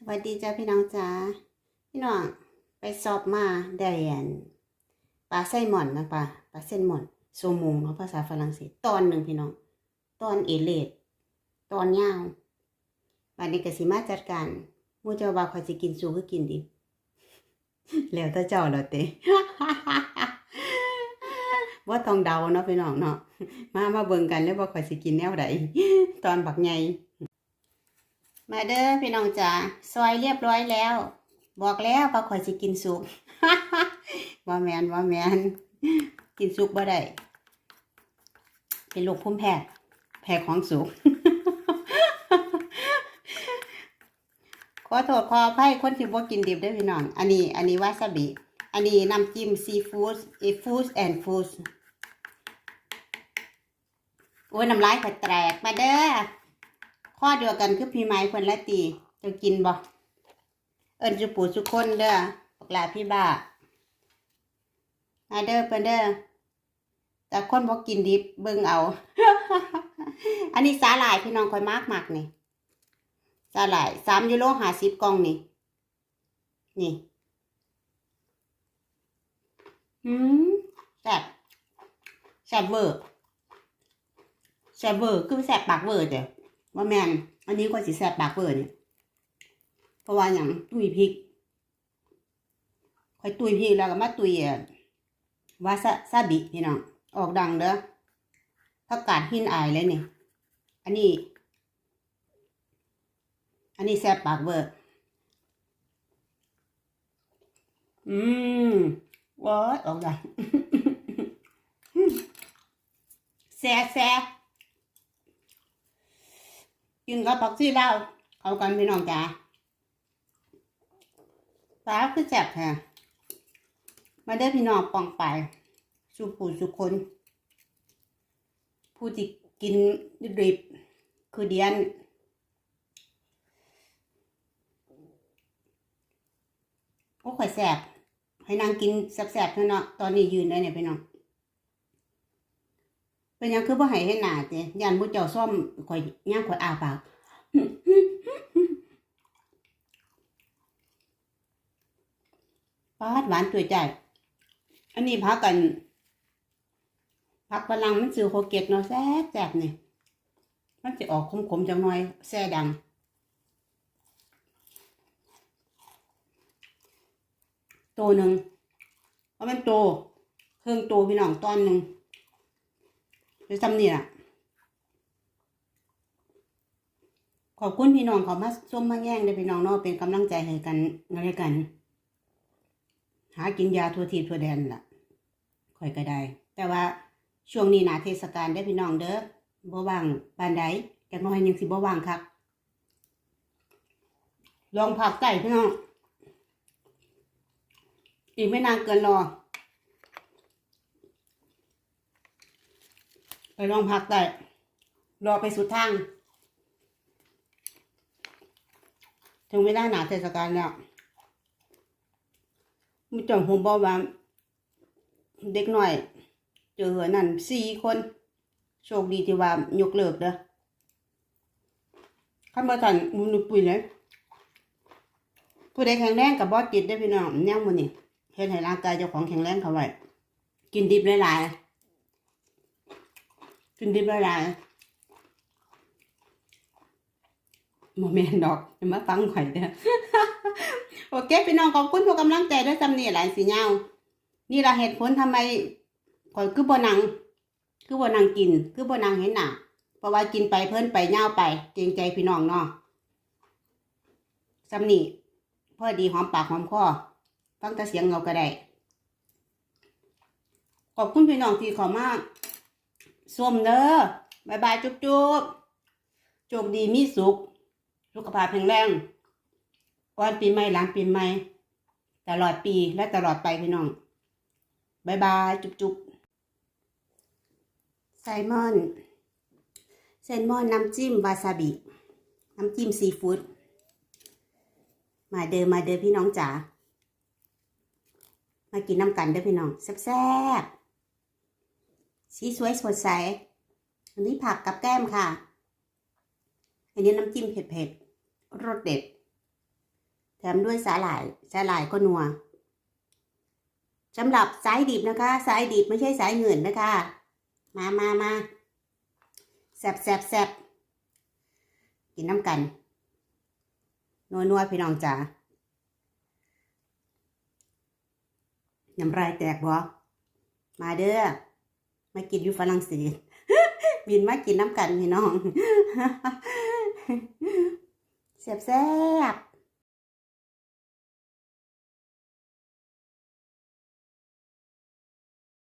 สวัสดีจ้าพี่น้องจ้าพี่น้องไปสอบมาได้อันปลาไส้หม่อนนะปลาปลาเส้นหม่อนโซมุงเนาะภาษาฝรั่งเศสตอนหนึ่งพี่น้อง ตอนเอเลดตอนยาววันนี้ก็สิมาจัดการมูเจ้าว่าคอยสิกินสูคือกินดิ แล้วแต่เจ้าแล้วเต้ว่าต้องเดาเนาะพี่น้องเนาะมามาเบิ่งกันเลยว่าคอยสิกินแนวใดตอนบักใหญ่ มาเด้อพี่น้องจ๋าซอยเรียบร้อยแล้ว บอกแล้วว่าข่อยสิกินสุกว่าแมนว่าแมนกินสุกบ่ได้เป็นลูกพุ่มแพ้แพ้ของสุกขอโทษขออภัยคนที่บ่กินดิบเด้พี่น้อง อันนี้ อันนี้วาซาบิ อันนี้น้ำจิ้มซีฟู้ดอีฟู้ดแอนด์ฟู้ดโอ้ยน้ำลายข่อยแตกมาเด้อ ข้อเดียวกันคือพี่ไม้คนละตีจะกินบ่เอิญจุปูสุคนเด้อบอกลาพี่บ้ามาเด้อเพิ่นเด้อแต่คนบ่กินดิบเบิ่งเอา อันนี้สาหร่ายพี่น้องคอยมากมากนี่สาหร่ายสามยูโรห้าสิบกล่องนี่ นี่หืมแซ่บแซ่บเวอร์แซ่บเวอร์คือแซ่บปากเวอร์เด้อ ว่าแมนอันนี้ก็สิแซ่บปากเปิดเนี่ยเพราะว่าอย่างตุยพริกค่อยตุยพริกแล้วก็มาตุยอะวาซาซาบิพี่น้องออกดังเด้อผักกาดหินอายเลยนี่อันนี้ อันนี้แซ่บปากเบอร์อืมว้าออกดังแซ่แซ่ กินกับผักชีลาวเข้ากันพี่น้องจ๋าฟ้าคือแซ่บค่ะ มาเด้พี่น้องปองไปสุผู้สุคน ผู้ที่กินดิบคือเดียนโอ้ข่อยแซ่บให้นางกินแซ่บๆเถอะเนาะตอนนี้ยืนได้เนี่ยพี่น้อง เป็นยังคือบ่ให้เห็นหนาเจยันบ่เจ้าซ่อมข่อยย่างข่อยอาปากปาดหวานตัวใจ อันนี้พักกันพักพลังมันซื้อโคเกตเนาะแซ่บแซ่บนี่มันจะออกขมๆจังหน่อยแซ่ดังตัวหนึ่งเพราะมันโตเครื่องโตพี่น้องตอนหนึ่ง ไปซ้ำนี่ล่ะ ขอบคุณพี่น้องเขามาส้มมาแย่งได้พี่น้องเนาะเป็นกำลังใจให้กันอะไรกัน หากินยาทั่วทีทั่วแดนล่ะค่อยก็ได้ แต่ว่าช่วงนี้หนาเทศกาลได้พี่น้องเด้อบ่ว่างปานใดจักน้อยยังสิบ่ว่างครับลองผักไก่พี่น้องอีกไม่นานเกินรอ ไปลองพักได้รอไปสุดทาง ถึงเวลาหนาเทศกาลแล้วมีจังผมบอกว่า เด็กหน่อย เจอนั่นสี่คน โชคดีที่ว่ายกเลิกเด้อขั้นมาทันมุนุปุยเลยผู้ใดแข็งแรงกับบอสจิตได้พี่น้องแนวมันนี่เฮ็ดให้ร่างกายเจ้าของแข็งแรงเขาไว้กินดิบหลายๆ กินดิบละลายโมเมนดอกจะมาฟังข่อยเด้อโอเคพี่น้องขอบคุณทุกกำลังใจด้วยจำนี่หลายสีเงานี่ละเหตุผลทำไมข่อยคือบ่นัง คือบ่นังกิน คือบ่นังเห็นหนาเพราะว่ากินไปเพิ่นไปเงาไปเกรงใจพี่น้องเนาะจำนี่พอดีหอมปากหอมคอฟังแต่เสียงเงาก็ได้ขอบคุณพี่น้องที่ขอมาก ส้มเด้อบายบายจุ๊บจุ๊บโชคดีมีสุข สุขภาพแข็งแรงก่อนปีใหม่หลังปีใหม่ ตลอดปีและตลอดไปพี่น้องบายบายจุ๊บจุ๊บไซมอนไซนมอนน้ำจิ้มวาซาบิ น้ำจิ้มซีฟู้ดมาเดิมมาเดิมพี่น้องจ๋ามากินน้ำกันเด้อพี่น้องแซ่บๆ สีสวยสดใส อันนี้ผักกับแก้มค่ะ อันนี้น้ำจิ้มเผ็ดๆรสเด็ด แถมด้วยสาหร่ายสาหร่ายก็นัวสำหรับสายดิบนะคะสายดิบไม่ใช่สายเงินนะคะ มามามาแซบแซบแซบกินน้ำกันนัวนัวๆพี่น้องจ๋าน้ำลายแตกบ่มาเด้อ มากินอยู่ฝรั่งเศสบินมากินน้ำกันพี่น้องแซ่บแซ่บ